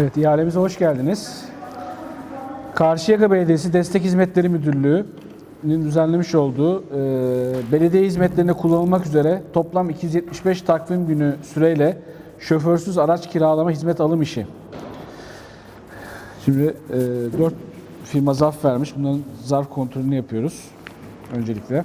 Evet, ihalemize hoş geldiniz. Karşıyaka Belediyesi Destek Hizmetleri Müdürlüğü'nün düzenlemiş olduğu e, belediye hizmetlerinde kullanılmak üzere toplam 275 takvim günü süreyle şoförsüz araç kiralama hizmet alım işi. Şimdi e, 4 firma zarf vermiş. Bunların zarf kontrolünü yapıyoruz öncelikle.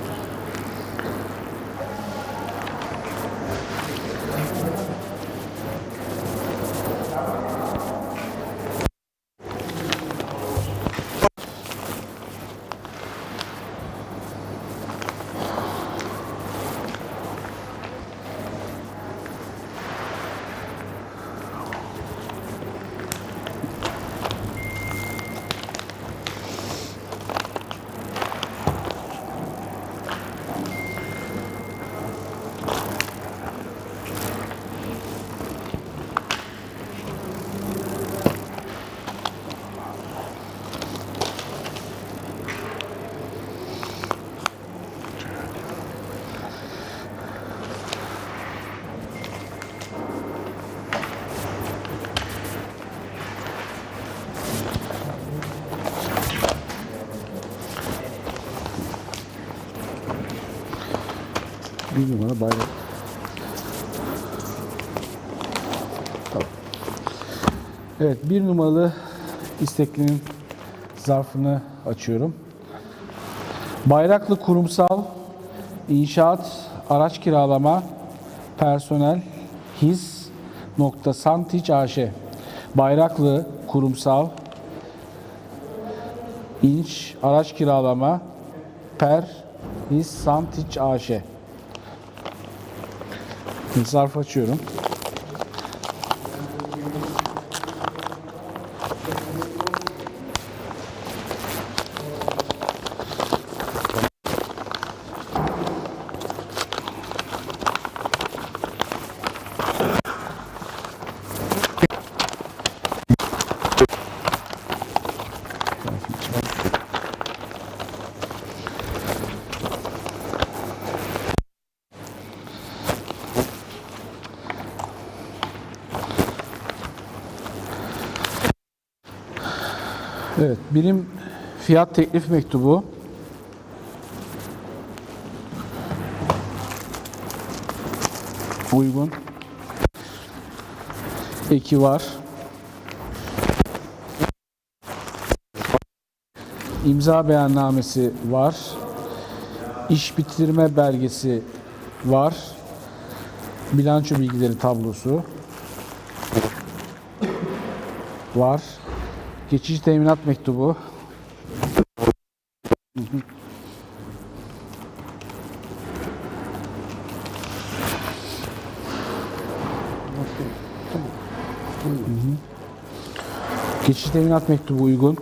Bir numara bayrak. Tamam. Evet, bir numaralı isteklinin zarfını açıyorum. Bayraklı Kurumsal İnşaat Araç Kiralama Personel His nokta Santiç AŞ Bayraklı Kurumsal İnş Araç Kiralama Per His Santiç AŞ Zarf açıyorum. Evet, birim fiyat teklif mektubu. Uygun. Eki var. İmza beyannamesi var. İş bitirme belgesi var. Bilanço bilgileri tablosu var. Geçici teminat mektubu. Geçici teminat mektubu uygun.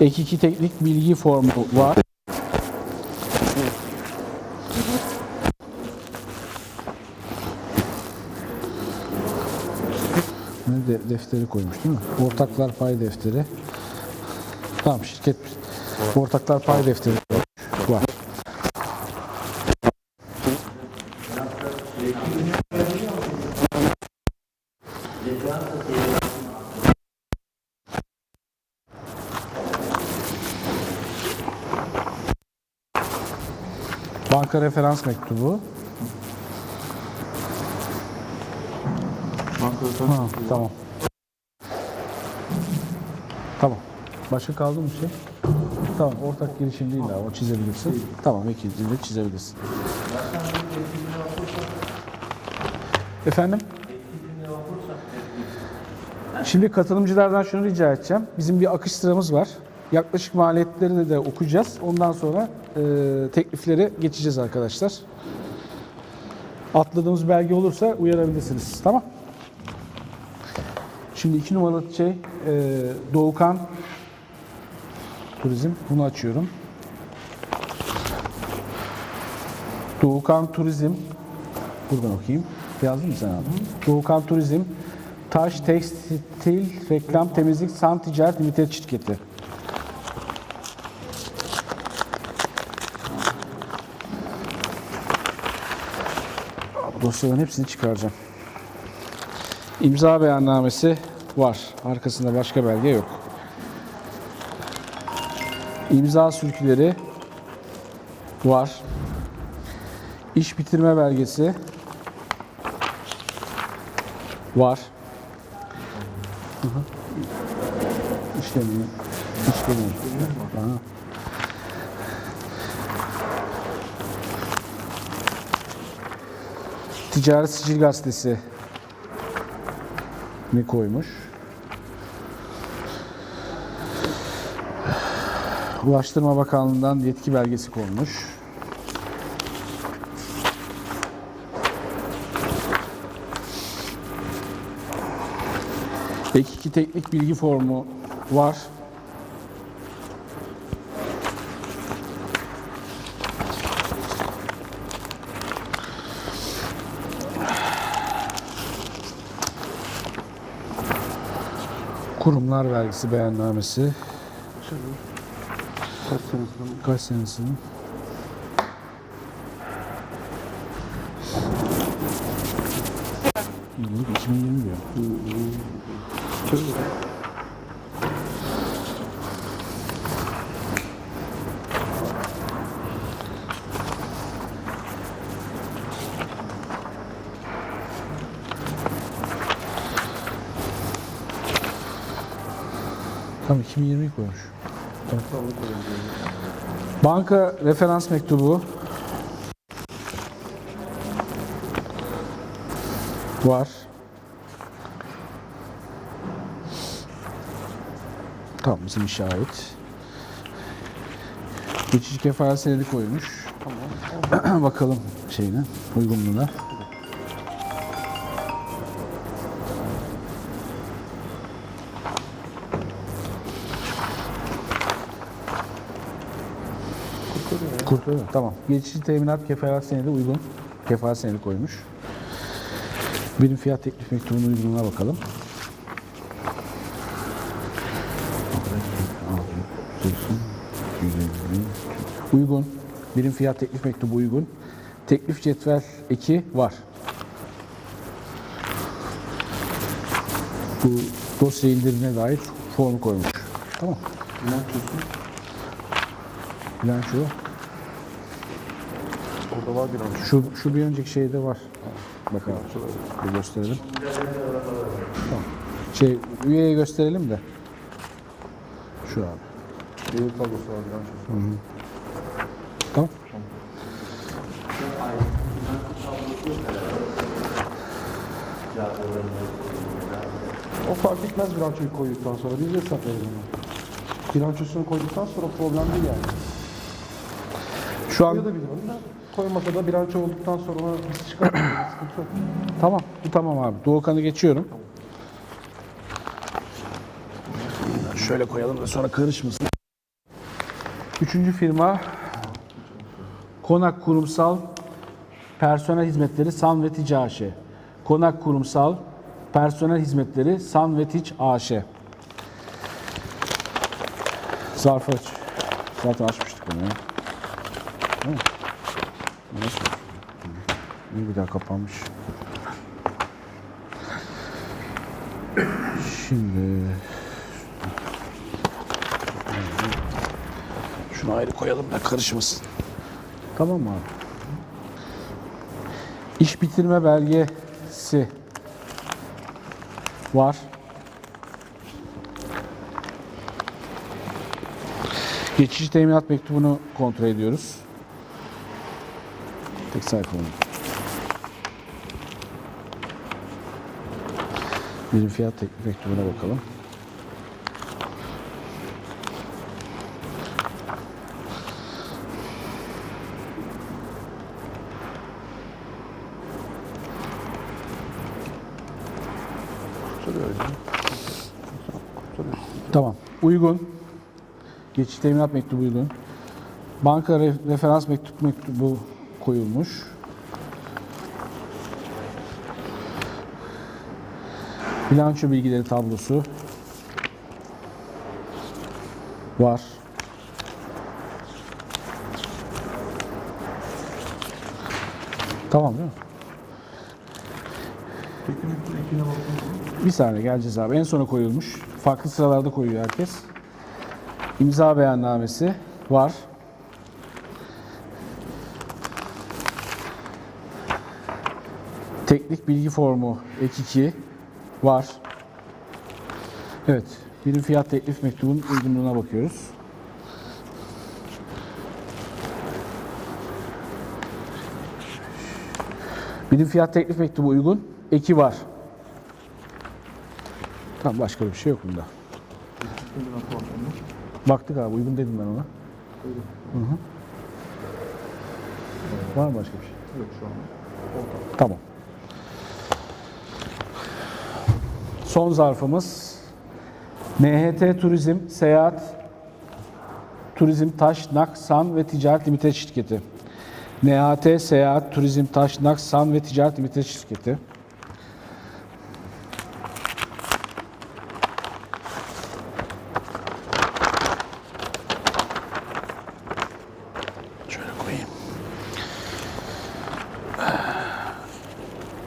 Ek 2 teknik bilgi formu var. Ne de defteri koymuş değil mi? Ortaklar pay defteri. Tamam şirket ortaklar pay defteri var. Banka referans mektubu. Ha, tamam. Tamam. Başka kaldı mı bir şey? Tamam, ortak girişim değil abi, o çizebilirsin. Tamam, ikinciyi de çizebilirsin. Efendim? Şimdi katılımcılardan şunu rica edeceğim. Bizim bir akış sıramız var. Yaklaşık maliyetlerini de okuyacağız. Ondan sonra e, teklifleri geçeceğiz arkadaşlar. Atladığımız belge olursa uyarabilirsiniz. Tamam? Şimdi iki numaralı şey e, Doğukan Turizm. Bunu açıyorum. Doğukan Turizm. Buradan okuyayım. Yazdın mı sen abi? Doğukan Turizm. Taş, tekstil, reklam, temizlik, san ticaret limited şirketi. Dosyaların hepsini çıkaracağım. İmza beyannamesi var. Arkasında başka belge yok. İmza sürküleri var. İş bitirme belgesi var. Hı hı. Ticaret Sicil Gazetesi ne koymuş? Ulaştırma Bakanlığı'ndan yetki belgesi konmuş. Ek 2 teknik bilgi formu var. Kurumlar vergisi beyannamesi. Kaç senesinde? Kaç senesinin? Yıllık 2020 diyor. Tam 2020 koymuş. Banka referans mektubu var. Tamam bizim işe ait. Geçici kefalet senedi koymuş. Bakalım şeyine, uygunluğuna. Kurtarıyor. Tamam. Geçici teminat kefalet senedi uygun. Kefalet senedi koymuş. Birim fiyat teklif mektubunun uygunluğuna bakalım. Uygun. Birim fiyat teklif mektubu uygun. Teklif cetvel 2 var. Bu dosya indirimine dair formu koymuş. Tamam. Bilançosu. Bilanço. Orada var bilanço. Şu, şu bir önceki şeyde var. Bakalım. Bir gösterelim. Tamam. Şey, üyeye gösterelim de. Şu abi. Gelir tablosu var bilançosu. Tamam. O fark etmez bilançoyu koyduktan sonra. Biz de hesap veririz onu. Bilançosunu koyduktan sonra problem değil yani. Şu an. Koymasa da bilanço olduktan sonra ona biz çıkartırız. Tamam. Bu tamam abi. Doğukan'ı geçiyorum. Şöyle koyalım da sonra karışmasın. Üçüncü firma Konak Kurumsal Personel Hizmetleri San ve Tic AŞ. Konak Kurumsal Personel Hizmetleri San ve Tic AŞ. Zarfı aç. Zaten açmıştık onu ya. Nasıl? İyi bir daha kapanmış. Şimdi şunu ayrı koyalım da karışmasın. Tamam mı abi? İş bitirme belgesi var. Geçici teminat mektubunu kontrol ediyoruz. Tek sayfa oldu. Fiyat teklif mektubuna bakalım. Tamam. Uygun. Geçici teminat mektubu uygun. Banka re- referans mektup mektubu koyulmuş. Bilanço bilgileri tablosu var. Tamam değil mi? Bir saniye geleceğiz abi. En sona koyulmuş. Farklı sıralarda koyuyor herkes. İmza beyannamesi var. Teknik bilgi formu ek 2 var. Evet. Birim fiyat teklif mektubunun uygunluğuna bakıyoruz. Birim fiyat teklif mektubu uygun. Eki var. Tamam başka bir şey yok bunda. Baktık abi uygun dedim ben ona. Hı hı. Var mı başka bir şey? Yok şu an. Tamam. Son zarfımız NHT Turizm, Seyahat, Turizm Taş, Nak, San ve Ticaret Limited Şirketi. NHT Seyahat, Turizm Taş, Nak, San ve Ticaret Limited Şirketi.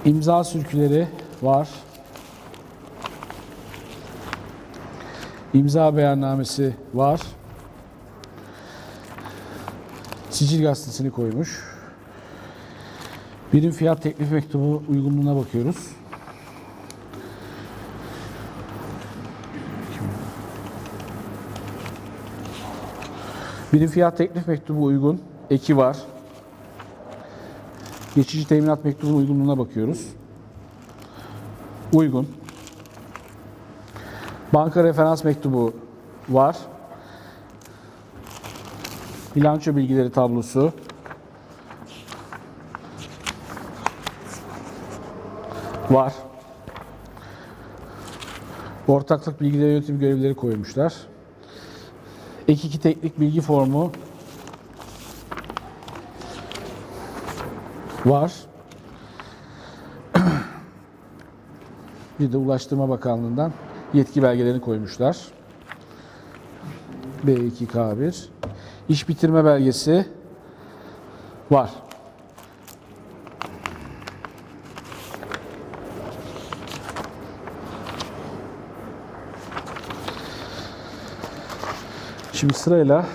İmza sürküleri var. İmza beyannamesi var. Sicil gazetesini koymuş. Birim fiyat teklif mektubu uygunluğuna bakıyoruz. Birim fiyat teklif mektubu uygun. Eki var. Geçici teminat mektubunun uygunluğuna bakıyoruz. Uygun. Banka referans mektubu var. Bilanço bilgileri tablosu. Var. Ortaklık bilgileri yönetim görevlileri koymuşlar. Ek 2 teknik bilgi formu var. Bir de Ulaştırma Bakanlığı'ndan yetki belgelerini koymuşlar. B2K1. İş bitirme belgesi var. Şimdi sırayla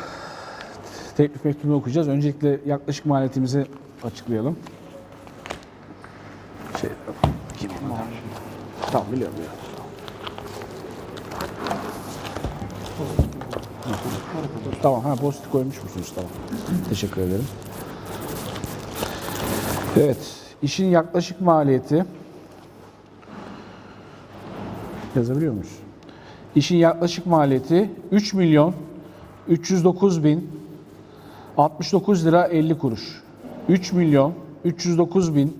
teklif mektubunu okuyacağız. Öncelikle yaklaşık maliyetimizi açıklayalım. Şey, kim? Tamam biliyorum biliyorum. Tamam ha post koymuş musunuz? Tamam. Teşekkür ederim. Evet. işin yaklaşık maliyeti yazabiliyor muyuz? İşin yaklaşık maliyeti 3 milyon 309 bin 69 lira 50 kuruş. 3 milyon 309 bin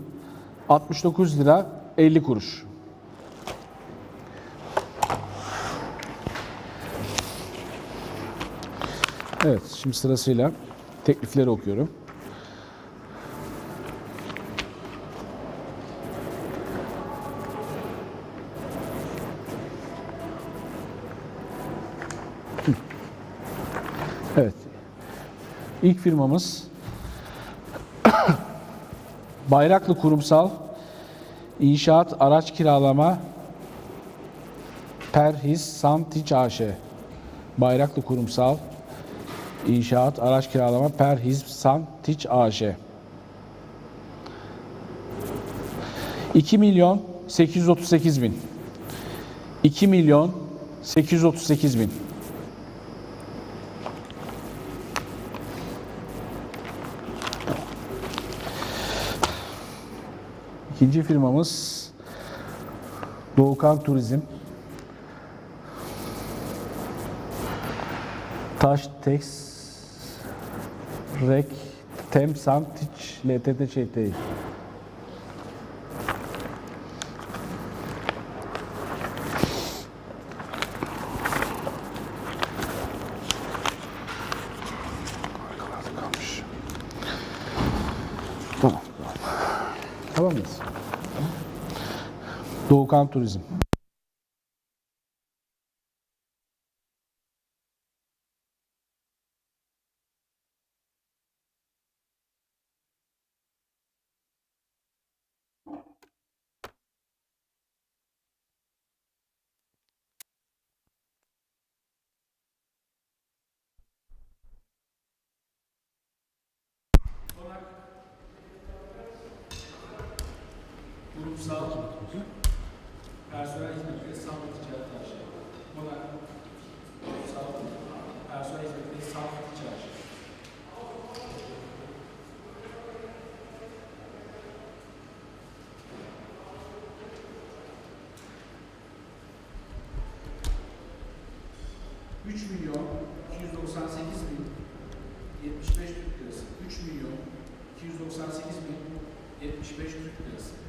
69 lira 50 kuruş. Evet, şimdi sırasıyla teklifleri okuyorum. Evet. İlk firmamız Bayraklı Kurumsal İnşaat Araç Kiralama Perhis Santiç AŞ. Bayraklı Kurumsal İnşaat Araç Kiralama Perhiz Santiç AŞ. 2 milyon 838 bin. 2 milyon 838 bin. İkinci firmamız Doğukan Turizm. Taş Tex Rek Tem Santiç LTT ÇT. Arkalarda kalmış. Tamam. Tamam mıyız? Doğukan Turizm. Sağlık Personel hizmetleri sağlık ticaret aşı. Buna sağlık personel hizmetleri sağlık ticaret aşı. Üç milyon 298 bin 75 Türk lirası. 3 milyon 298 bin 75 Türk lirası.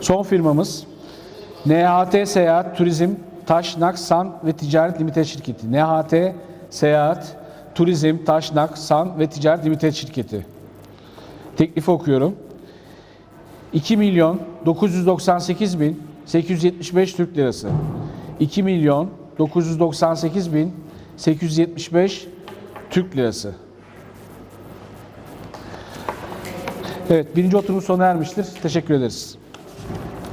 Son firmamız NHT Seyahat, Turizm, Taşnak, San ve Ticaret Limited Şirketi. NHT Seyahat, Turizm, Taşnak, San ve Ticaret Limited Şirketi. Teklifi okuyorum. 2 milyon 998 bin 875 Türk lirası. 2 milyon 998 bin 875 Türk lirası. Evet, birinci oturum sona ermiştir. Teşekkür ederiz.